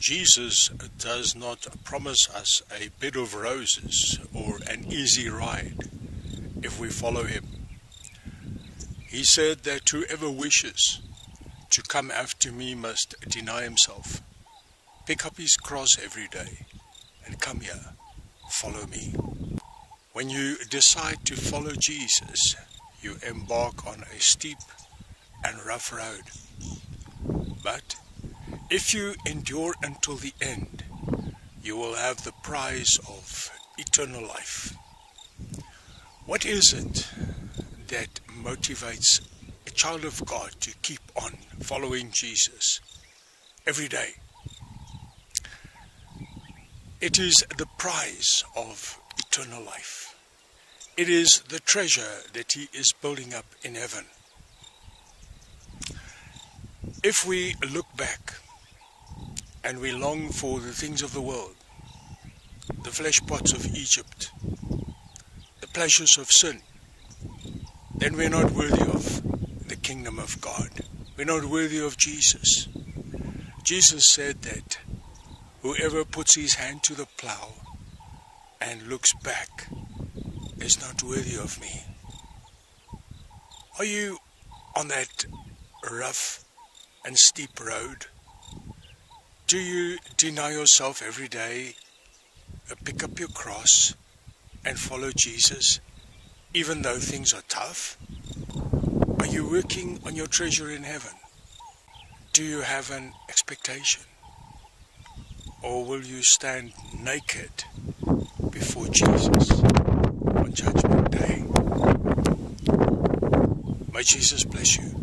Jesus does not promise us a bed of roses or an easy ride if we follow him. He said that whoever wishes to come after me must deny himself, pick up his cross every day, and come here, follow me. When you decide to follow Jesus, you embark on a steep and rough road. But if you endure until the end, you will have the prize of eternal life. What is it that motivates a child of God to keep on following Jesus every day? It is the prize of eternal life. It is the treasure that he is building up in heaven. If we look back and we long for the things of the world, the flesh pots of Egypt, the pleasures of sin, then we're not worthy of the kingdom of God. We're not worthy of Jesus. Jesus said that whoever puts his hand to the plow and looks back is not worthy of me. Are you on that rough and steep road? Do you deny yourself every day, uh, pick up your cross, and follow Jesus, even though things are tough? Are you working on your treasure in heaven? Do you have an expectation? Or will you stand naked before Jesus on Judgment Day? May Jesus bless you.